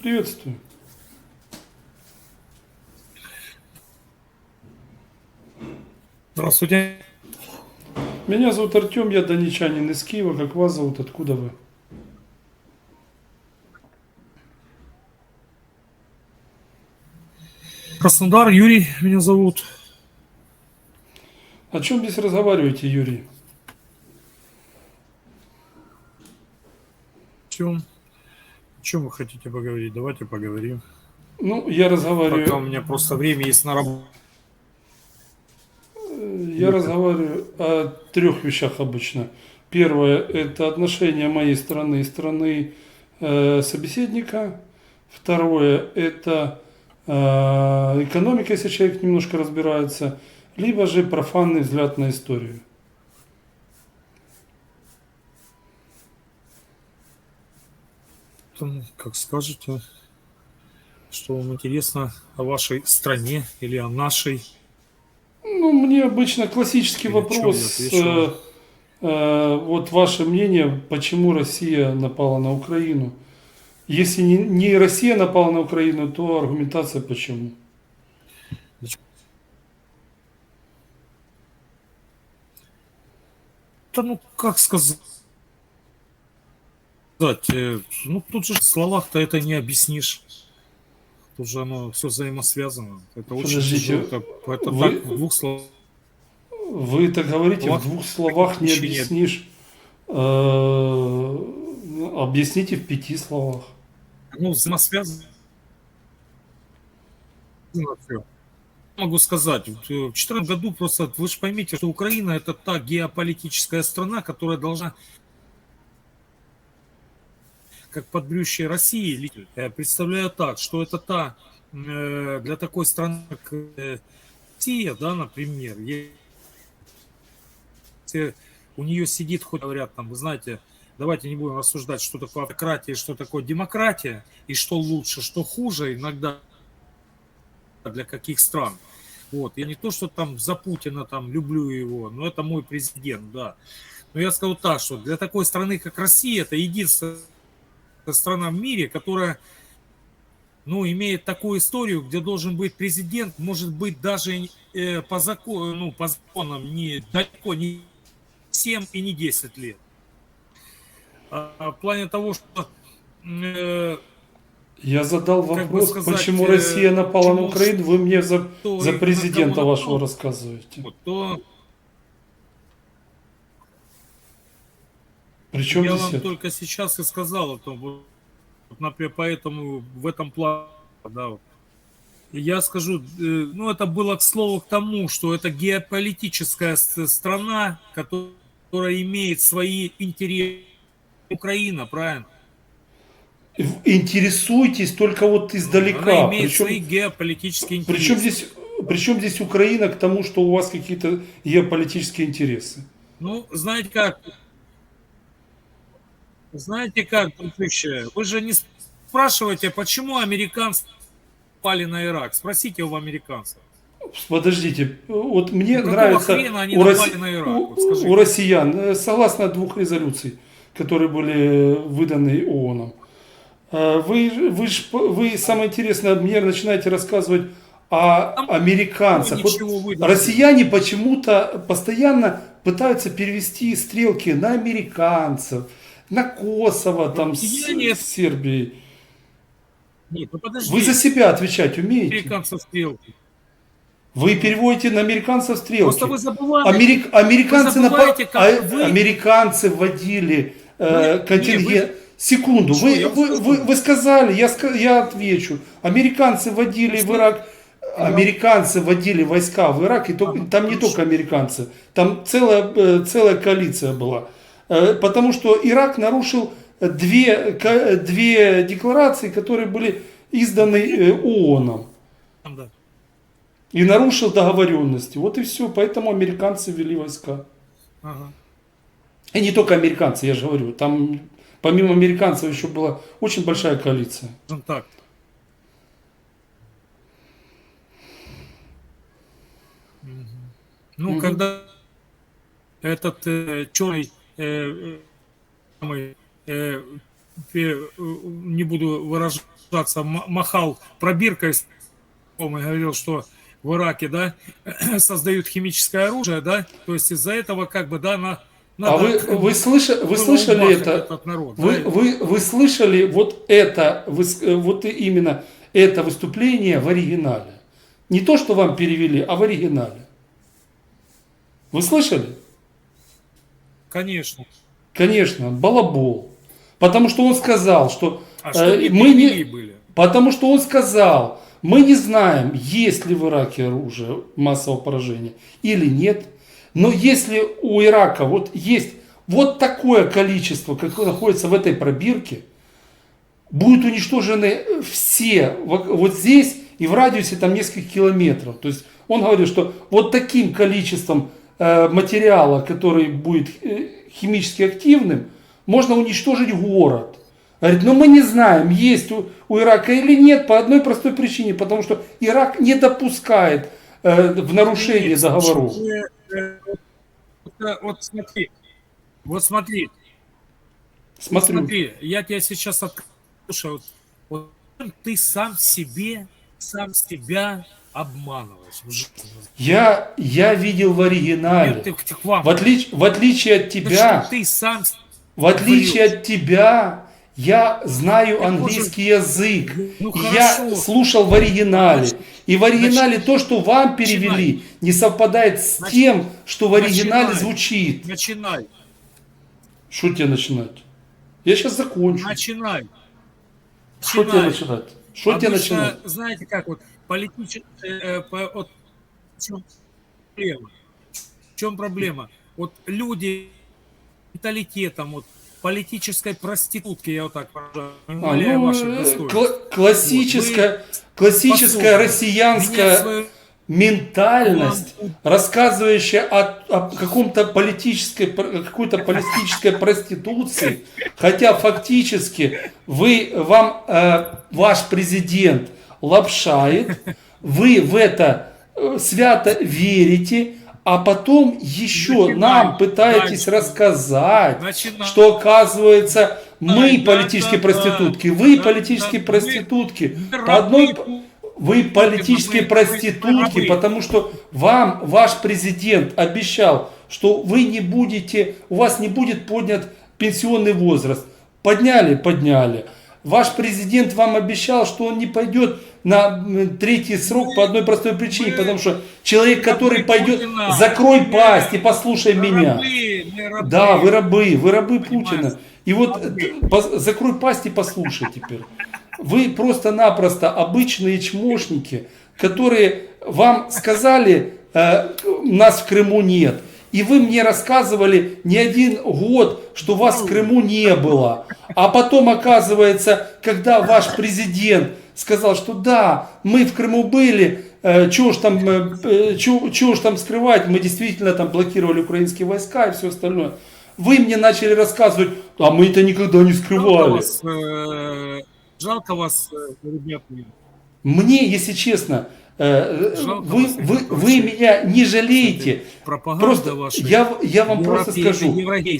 Приветствую. Здравствуйте. Меня зовут Артем, я донечанин из Киева. Как вас зовут? Откуда вы? Краснодар, Юрий меня зовут. О чем здесь разговариваете, Юрий? В чем? О чем вы хотите поговорить? Давайте поговорим. Ну, я разговариваю, Пока у меня просто время есть на работу. я разговариваю о трех вещах обычно. Первое – это отношение моей страны и страны э, собеседника. Второе – это э, экономика, если человек немножко разбирается. Либо же профанный взгляд на историю. Там, как скажете, что вам интересно о вашей стране или о нашей. Ну, мне обычно классический Или вопрос. э, э, вот ваше мнение, почему Россия напала на Украину? Если не, не Россия напала на Украину, то аргументация почему? Да ну, как сказать? Э, Ну, тут же в словах-то это не объяснишь. Тут же оно все взаимосвязано. Это очень Подождите, тяжело. Это, это вы- так в двух словах. Вы так говорите, в двух словах не объяснишь. Э, объясните в пяти словах. Ну, взаимосвязано. Могу сказать, в 2014 году просто вы же поймите, что Украина это та геополитическая страна, которая должна как подбрюще России представляю так, что это та э, для такой страны, как э, Россия, да, например, если у нее сидит, хоть говорят там, вы знаете, давайте не будем рассуждать, что такое автократия, что такое демократия, и что лучше, что хуже иногда для каких стран. Вот. Я не то, что там за Путина там люблю его, но это мой президент, да. Но я скажу так, что для такой страны, как Россия, это единственная страна в мире, которая ну, имеет такую историю, где должен быть президент, может быть, даже э, по, закону, ну, по законам не далеко не 7 и не 10 лет. А, а в плане того, что э, Я задал вопрос, сказать, почему э, Россия напала на Украину, вы мне за, за президента вашего рассказываете. то Причем я здесь вам это? только сейчас и сказал о том, вот, например, поэтому в этом плане, да, вот. Я скажу, э, ну, это было к слову к тому, что это геополитическая страна, которая, которая имеет свои интересы. Украина, правильно? Интересуйтесь только вот издалека. Она имеет Причем- свои геополитические интересы. Причем здесь, причем здесь Украина к тому, что у вас какие-то геополитические интересы? Ну, знаете как? Знаете как, дружище, вы же не спрашиваете, почему американцы пали на Ирак. Спросите у американцев. Подождите, вот мне какого нравится у, Росси- на Ирак? у- Вот скажите. у россиян, э, согласно двух резолюций, которые были выданы ООНом, э, вы, вы, ж вы самое интересное, мне начинаете рассказывать о Там американцах. Вот россияне почему-то постоянно пытаются перевести стрелки на американцев, на Косово, там, с, с Сербией. Нет, ну подожди. Вы за себя отвечать умеете? американцев стрелки. Вы переводите на американцев стрелки. Просто вы забываете. Америк- американцы, Вы забываете, как а- вы- американцы вводили э, Вы- контингент. не, Секунду, Что, вы, вы, вы, вы сказали, я, ска- я отвечу. Американцы вводили в Что? Ирак, американцы вводили войска в Ирак, и то- Ага, там не только американцы, там целая, э, целая коалиция была. Э, Потому что Ирак нарушил две, две декларации, которые были изданы э, ООНом. Да. И нарушил договоренности. Вот и все. Поэтому американцы ввели войска. Ага. И не только американцы, я же говорю. Там помимо американцев еще была очень большая коалиция. Скажем так. Ну, Мгм. когда этот э, черный э, э, э, не буду выражать сражаться, м- махал пробиркой и говорил, что в Ираке, да, создают химическое оружие, да, то есть из-за этого как бы, да, на, А вы, вы, слыша- вы слышали это? народ, Вы, да? вы, вы слышали вот это, вот именно это выступление в оригинале? Не то, что вам перевели, а в оригинале. Вы слышали? Конечно. Конечно, балабол. Потому что он сказал, что А что э, мы не, были? Потому что он сказал, мы не знаем, есть ли в Ираке оружие массового поражения или нет. Но если у Ирака вот есть вот такое количество, как находится в этой пробирке, будут уничтожены все во- вот здесь и в радиусе там нескольких километров. То есть он говорит, что вот таким количеством э, материала, который будет э, химически активным, можно уничтожить город. Говорит, но мы не знаем, есть у, у Ирака или нет, по одной простой причине, потому что Ирак не допускает э, в нарушение договоров. э, Вот, э, смотри, вот смотри, Смотрю. смотри, я тебя сейчас открою. Вот, вот ты сам себе, сам себя обманываешь. Я, я видел в оригинале. Нет, ты, ты. В, отлич- в отличие от тебя, ты сам в отличие от тебя, я знаю английский язык. Ну, я слушал в оригинале. И в оригинале то, что вам перевели, не совпадает с Начи- тем, что в оригинале начинай. звучит. начинай, Что тебе начинать? Я сейчас закончу. начинай. Что тебе начинай. начинать? Что тебе начинать? знаете, как вот политическая, вот, в чем проблема? В чем проблема? Вот люди менталитетом, вот политической проститутки, я вот так выражаю, А, ну, ваше э, кла- классическая, классическая Послушайте, россиянская свое- ментальность, Вам- рассказывающая о, о каком-то политической, какой-то политической проституции, хотя фактически вы, вам э, ваш президент лапшает, вы в это э, свято верите, а потом еще Начинай. нам пытаетесь Дальше. рассказать, Начинай. что оказывается мы да, политические да, да. проститутки, вы Да, политические да, проститутки. Вы По одной, вы политические проститутки, потому что вам ваш президент обещал, что вы не будете, у вас не будет поднят пенсионный возраст. Подняли, подняли. Ваш президент вам обещал, что он не пойдет на третий срок по одной простой причине, Вы- потому что человек, который рабы пойдет, Путина. закрой Мы- пасть и послушай Мы меня. рабы, мы рабы. Да, вы рабы, вы рабы? Путина. И вот Рабы. э, пос- закрой пасть и послушай теперь. Вы просто-напросто обычные чмошники, которые вам сказали, э, нас в Крыму нет. И вы мне рассказывали не один год, что вас в Крыму не было. А потом оказывается, когда ваш президент сказал, что да, мы в Крыму были, э, чего ж там, э, э, чего, чего ж там скрывать, мы действительно там блокировали украинские войска и все остальное. Вы мне начали рассказывать, а мы это никогда не Жалко скрывали. вас, э, жалко вас, э, ребят. мне. Если честно, Жалко вы, вас, вы, вы Павлович. меня не жалеете. Пропаганда Просто ваша. я, я вам просто скажу.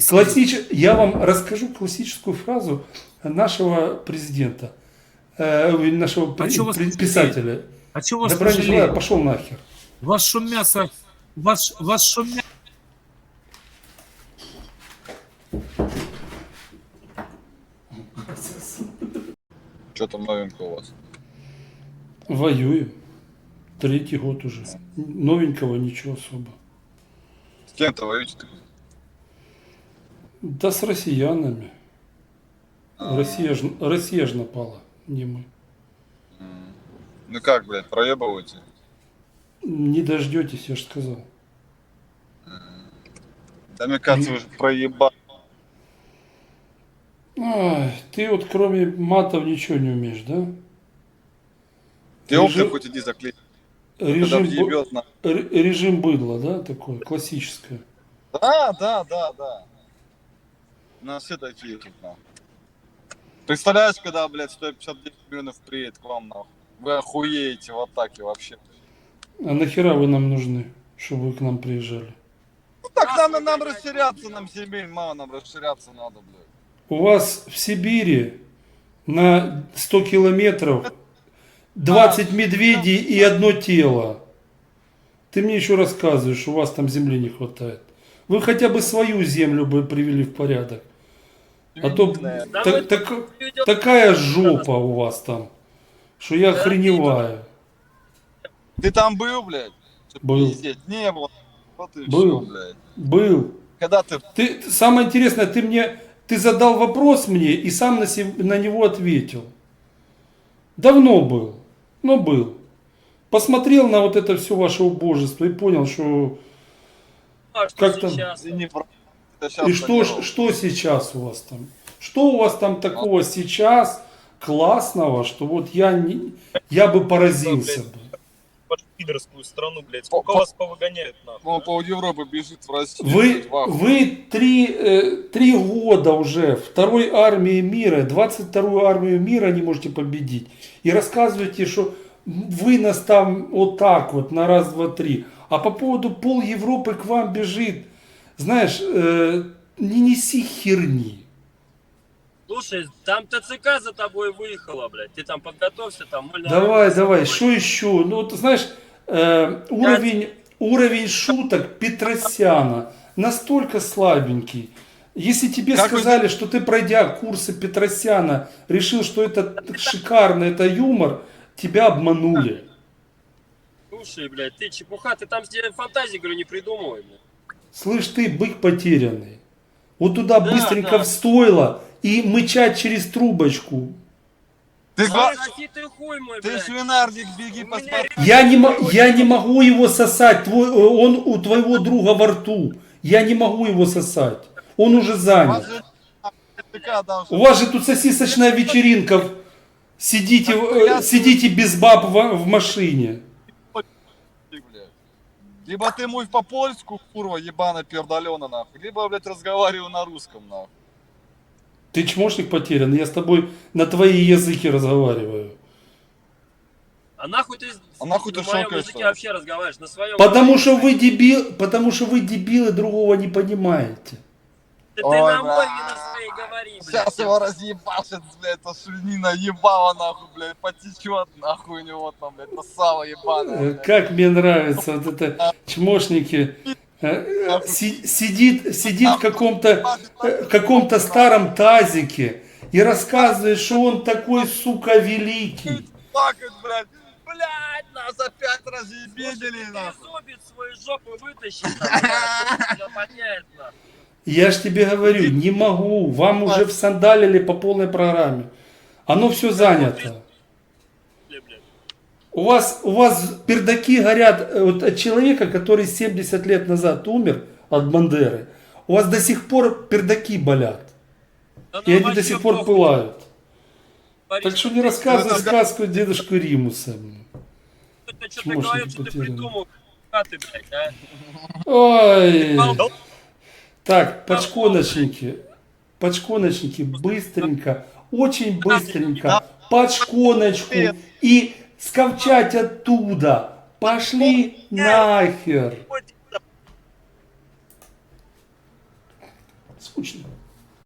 Классич... Я вам расскажу классическую фразу нашего президента, э, нашего А чё вас писателя. А чего вас Добра не желаю, пошел нахер. Вас шум мясо, вас, вас шум мясо. Что там новенького у вас? Воюю. Третий год уже. Новенького ничего особо. С кем-то воюете-то? Да с россиянами. Россия ж, Россия ж напала, не мы. Ну как, блядь, проебываете? Не дождетесь, я же сказал. Да мне кажется, вы же проебали. Ты вот кроме матов ничего не умеешь, да? Ты Режим- опыт хоть иди заклей. Когда Режим, въебет на... режим быдла, да, такое, классическое. Да, да, да, да. У нас все такие тут, нахуй. Представляешь, когда, блядь, 159 миллионов приедет к вам, нахуй. Вы охуеете в атаке вообще. А нахера вы нам нужны, чтобы вы к нам приезжали? Ну так нам, нам расширяться, нам земель мало, нам расширяться надо, блядь. У вас в Сибири на 100 километров, 20 медведей и одно тело. Ты мне еще рассказываешь, что у вас там земли не хватает. Вы хотя бы свою землю бы привели в порядок. А то. Да так- ведёт- такая жопа у вас там, что я Да, охреневаю. Ты там был, блядь? Был. пиздеть. Не было. Вот и Был. всё, блядь. Был. Когда ты Ты, ты- самое интересное, ты мне, ты задал вопрос мне и сам на, на него ответил. Давно был, но был. Посмотрел на вот это все ваше убожество и понял, что А, что как там? сейчас? Это щас и что, ж- что сейчас у вас там? Что у вас там такого сейчас классного, что вот я не, я бы поразился бы. Под пидорскую страну, блядь. Сколько По- вас повыгоняют, нахуй? Он пол Европы бежит в Россию. Вы, блядь, в вы три, э, три года уже второй армии мира, 22-ю армию мира не можете победить. И рассказываете, что вы нас там вот так вот на раз, два, три. А по поводу пол Европы к вам бежит. Знаешь, э, не неси херни. Слушай, там ТЦК за тобой выехала, блядь. Ты там подготовься, там ноль Давай, нормально. давай, что еще? Ну, вот, знаешь, э, уровень, уровень шуток Петросяна настолько слабенький. Если тебе Как вы- сказали, что ты, пройдя курсы Петросяна, решил, что это шикарно, это юмор, тебя обманули. Слушай, блядь, ты чепуха, ты там себе фантазии, говорю, не придумывай, блядь. Слышь ты, бык потерянный. Вот туда Да, быстренько да. в стойло и мычать через трубочку. Ты, Соси ты хуй мой, ты свинарник, беги У по меня Я не, я не могу его сосать, твой, э, он у твоего друга во рту. Я не могу его сосать. Он уже занят. У вас же тут сосисочная вечеринка. Сидите, э, сидите без баб в, в машине. Либо ты мой по-польску, курва, ебана пердалена, нахуй. Либо, блядь, разговариваю на русском, нахуй. Ты чмошник потерян, я с тобой на твои языки разговариваю. А нахуй ты А нахуй на ты моем шокаешься? языке вообще разговариваешь? На своем Потому что вы дебил, потому что вы дебилы другого не понимаете. Ты, Ой, на мой, бля. не на своей говори, блядь. Сейчас его разъебашит, блядь, эта шульнина ебала, нахуй, блядь, потечет, нахуй у него там, блядь, это сало ебаное, Э, блядь. Как мне нравится вот это чмошники. Э, э, си- Сидит, сидит в каком-то э, каком-то старом тазике и рассказывает, что он такой, сука, великий. Плакать, блядь, блядь, нас опять разъебедили, зубец свою жопу вытащи, там, блядь, всё поднять, нахуй. Я ж тебе говорю, не могу. Вам уже всандалили по полной программе. Оно все занято. У вас, у вас пердаки горят э, вот от человека, который 70 лет назад умер от Бандеры. У вас до сих пор пердаки болят. Да И нам они до сих пор похуй, пылают. Борис, Так что не ты рассказывай Это- сказку дедушку Римуса. что-то Чмошник говоришь, что ты придумал, а ты, блядь, а? Ой. Так, подшконочники. Подшконочники, быстренько, очень быстренько, под шконочку и сковчать оттуда. Пошли нахер. Скучно.